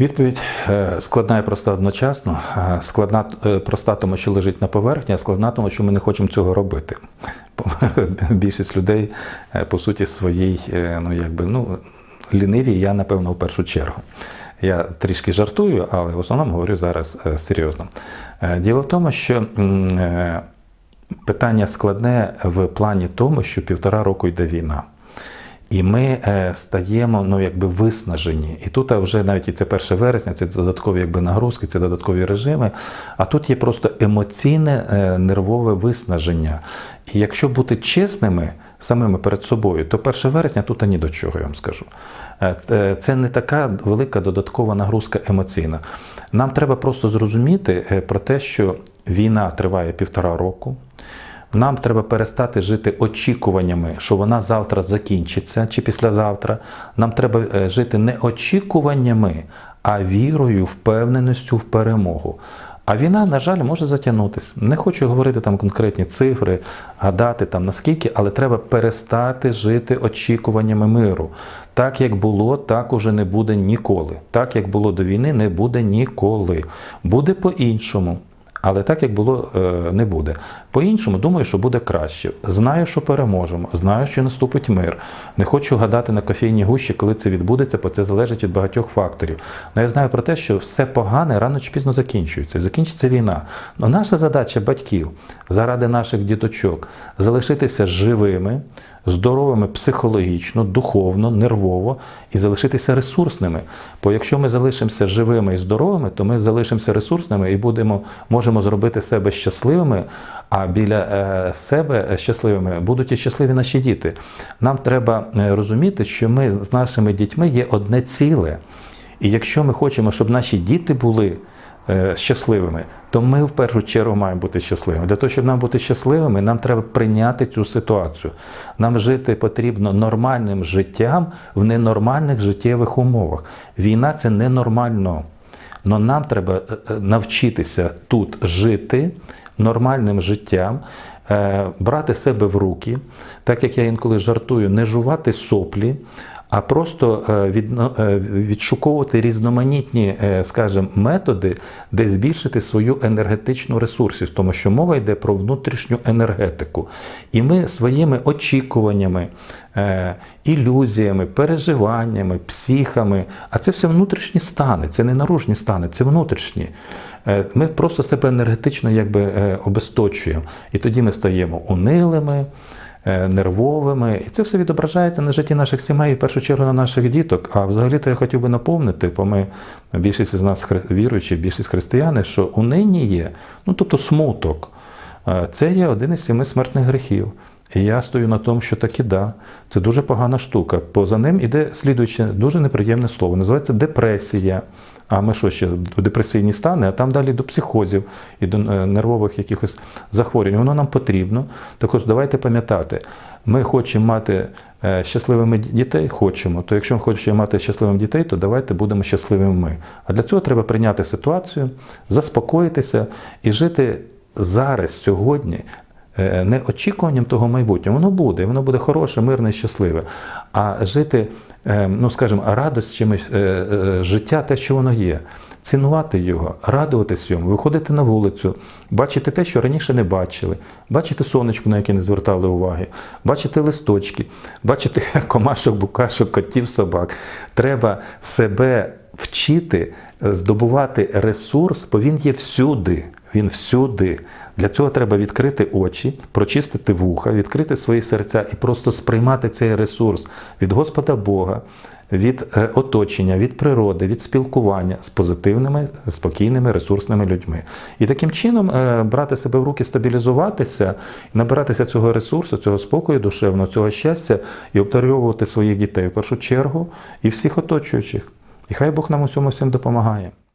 Відповідь е, складна і проста одночасно. Е, Складна е, проста, тому що лежить на поверхні, а складна, тому що ми не хочемо цього робити. Більшість людей, по суті, своїй, ну якби ну ліниві, я напевно в першу чергу. Я трішки жартую, але в основному говорю зараз серйозно. Діло в тому, що питання складне в плані тому, що півтора року йде війна. І ми е, стаємо ну, якби виснажені. І тут вже навіть і це 1 вересня, це додаткові якби, нагрузки, це додаткові режими. А тут є просто емоційне е, нервове виснаження. І якщо бути чесними самими перед собою, то 1 вересня тут ані до чого, я вам скажу. Е, Це не така велика додаткова нагрузка емоційна. Нам треба просто зрозуміти про те, що війна триває півтора року. Нам треба перестати жити очікуваннями, що вона завтра закінчиться чи післязавтра. Нам треба е, жити не очікуваннями, а вірою, впевненістю в перемогу. А війна, на жаль, може затягнутися. Не хочу говорити там конкретні цифри, гадати там наскільки, але треба перестати жити очікуваннями миру. Так як було, так уже не буде ніколи. Так як було до війни, не буде ніколи. Буде по-іншому. Але так як було, е, не буде. По-іншому, думаю, що буде краще. Знаю, що переможемо, знаю, що наступить мир. Не хочу гадати на кофейній гущі, коли це відбудеться, бо це залежить від багатьох факторів. Але я знаю про те, що все погане рано чи пізно закінчується. Закінчиться війна. Но наша задача батьків заради наших діточок залишитися живими, здоровими психологічно, духовно, нервово і залишитися ресурсними. Бо якщо ми залишимося живими і здоровими, то ми залишимося ресурсними і будемо, можемо зробити себе щасливими, а біля е, себе щасливими будуть і щасливі наші діти. Нам треба е, розуміти, що ми з нашими дітьми є одне ціле. І якщо ми хочемо, щоб наші діти були щасливими, то ми в першу чергу маємо бути щасливими. Для того, щоб нам бути щасливими, нам треба прийняти цю ситуацію. Нам жити потрібно нормальним життям в ненормальних життєвих умовах. Війна це ненормально. Но нам треба е, е, навчитися тут жити нормальним життям, е, брати себе в руки, так як я інколи жартую, не жувати соплі, а просто е, е, відшуковувати різноманітні, е, скажімо, методи, де збільшити свою енергетичну ресурсність, тому що мова йде про внутрішню енергетику. І ми своїми очікуваннями, ілюзіями, переживаннями, психами, а це все внутрішні стани, це не наружні стани, це внутрішні. Ми просто себе енергетично якби обесточуємо. І тоді ми стаємо унилими, нервовими. І це все відображається на житті наших сімей, в першу чергу на наших діток. А взагалі-то я хотів би наповнити, бо ми більшість з нас віруючі, більшість християни, що унині є, ну тобто смуток. Е, Це є один із семи смертних гріхів. І я стою на тому, що таки да, це дуже погана штука. Поза ним іде слідуюче дуже неприємне слово. Називається депресія. А ми що ще в депресивні стани, а там далі до психозів і до е, нервових якихось захворювань. Воно нам потрібно. Так ось давайте пам'ятати, ми хочемо мати е, щасливими дітей, хочемо. То якщо ми хочемо мати щасливими дітей, то давайте будемо щасливими ми. А для цього треба прийняти ситуацію, заспокоїтися і жити зараз, сьогодні, не очікуванням того майбутнього. Воно буде, воно буде хороше, мирне, щасливе. А жити, е, ну скажімо, е, е, життя, те, що воно є. Цінувати його, радуватись йому, виходити на вулицю, бачити те, що раніше не бачили, бачити сонечко, на яке не звертали уваги, бачити листочки, бачити комашок, букашок, котів, собак. Треба себе вчити е, здобувати ресурс, бо він є всюди. Він всюди. Для цього треба відкрити очі, прочистити вуха, відкрити свої серця і просто сприймати цей ресурс від Господа Бога, від е, оточення, від природи, від спілкування з позитивними, спокійними, ресурсними людьми. І таким чином е, брати себе в руки, стабілізуватися, набиратися цього ресурсу, цього спокою душевного, цього щастя і обдарювати своїх дітей в першу чергу і всіх оточуючих. І хай Бог нам у цьому всім допомагає.